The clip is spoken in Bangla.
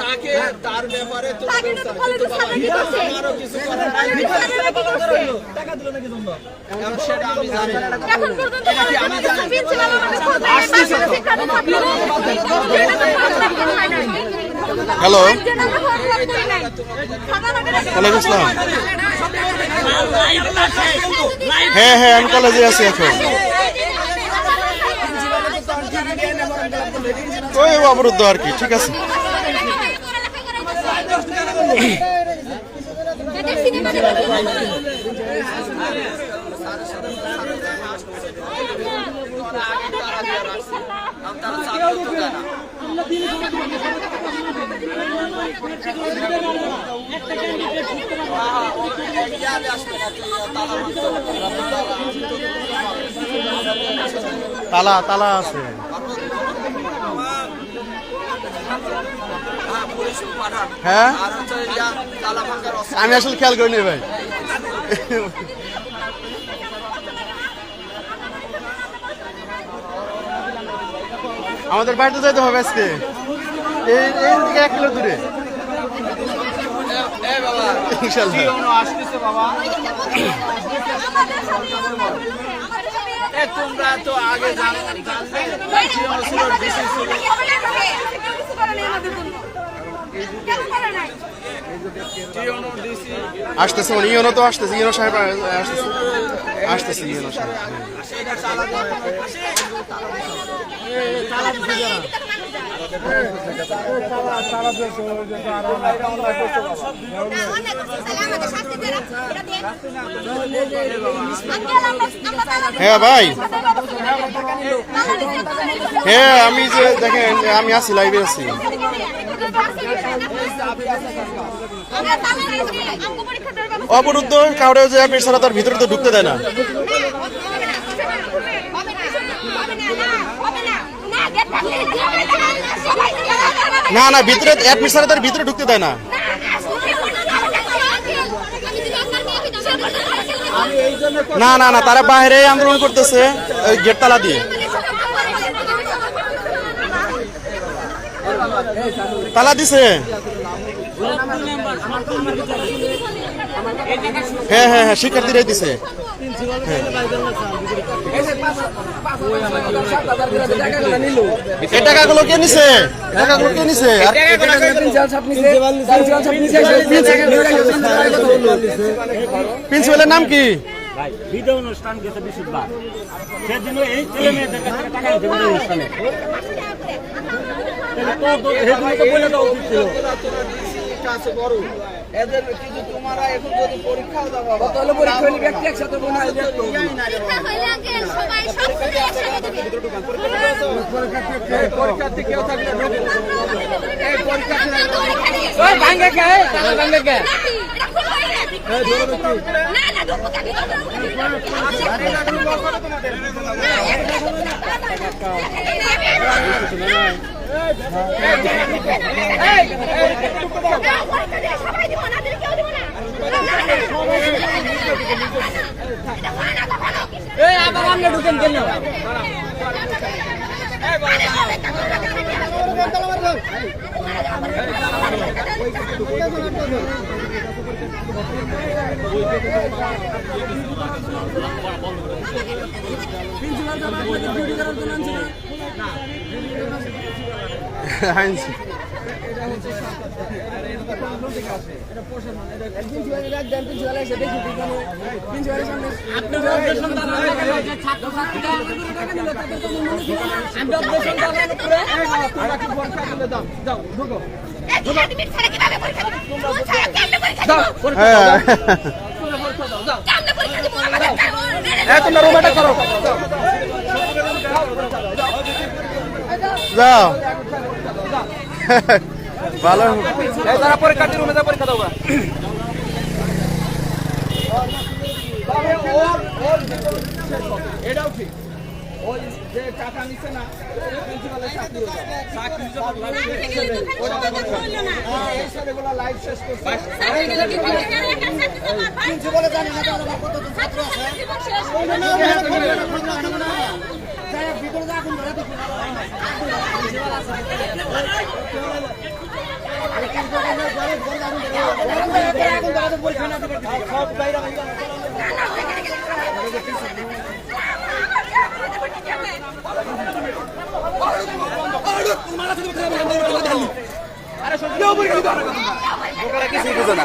তাকে তার ব্যাপারে তো? আমারও কিছু করার? এখন সেটা আমি জানি না প্রিন্সিপাল হ্যালো? আমরা ওয়ালাইকুম আসসালাম। হ্যাঁ হ্যাঁ আমি কলেজে আছি এখন। ওই অবরুদ্ধ আর কি ঠিক আছে। সিনেমা দেখতে তারা চাকরি তো দেয় না ইয়ালে আসবে না, তো তালা তালা আছে। হ্যাঁ। আমি আসলে খেয়াল করিনি ভাই। আমাদের বাড়িতে যাইতে হবে আজকে। এই এই এক কিলো দূরে। তোমরা তো আগে আসতেছে মানে ইয়নো তো আসতেছে ইয়নো সাহেব আসতেছে। আসতেছে ইয়নো সাহেব। হ্যাঁ ভাই। হ্যাঁ আমি যে দেখেন আমি আছি লাইভে আছি। অবরুদ্ধ কাউরে যে আপনি ছাড়া তার ভিতরে তো ঢুকতে দেয় না। না না ভিতরে অ্যাডমিট ছাড়া তার ভিতরে ঢুকতে দেয় না। না না না তারা বাইরে আন্দোলন করতেছে ওই গেট তালা দিয়ে। তালা দিছে। হ্যাঁ হ্যাঁ হ্যাঁ শিক্ষার্থীরাই দিছে। এই কে নিছে? প্রিন্সিপালের নাম কি? অনুষ্ঠান এই কাছে বড়। এদের কিছু তোমরা এখন যদি পরীক্ষাও দাও বাবা তাহলে পরীক্ষা হলে ব্যক্তি একসাথে মনে হয় যে পরীক্ষার্থী কেউ থাকলে এই পরীক্ষার্থী ভাঙ্গে কে? ভাঙ্গে কে? এই আবার আমরা ঢুকেন কেন? আনছি তোমরা রুমাটা করো যাও। ভালো। এই যারা পরীক্ষার্থী রুমে যা পরীক্ষা দাও এটাও ঠিক। ওই যে টাকা নিচ্ছে না প্রিন্সিপালের চাকরি হয়ে এগুলো লাইভ শেষ করছে। প্রিন্সিপালে জানি না তাহলে আমার কতজন ছাত্র আছে কিছুই বুঝো না।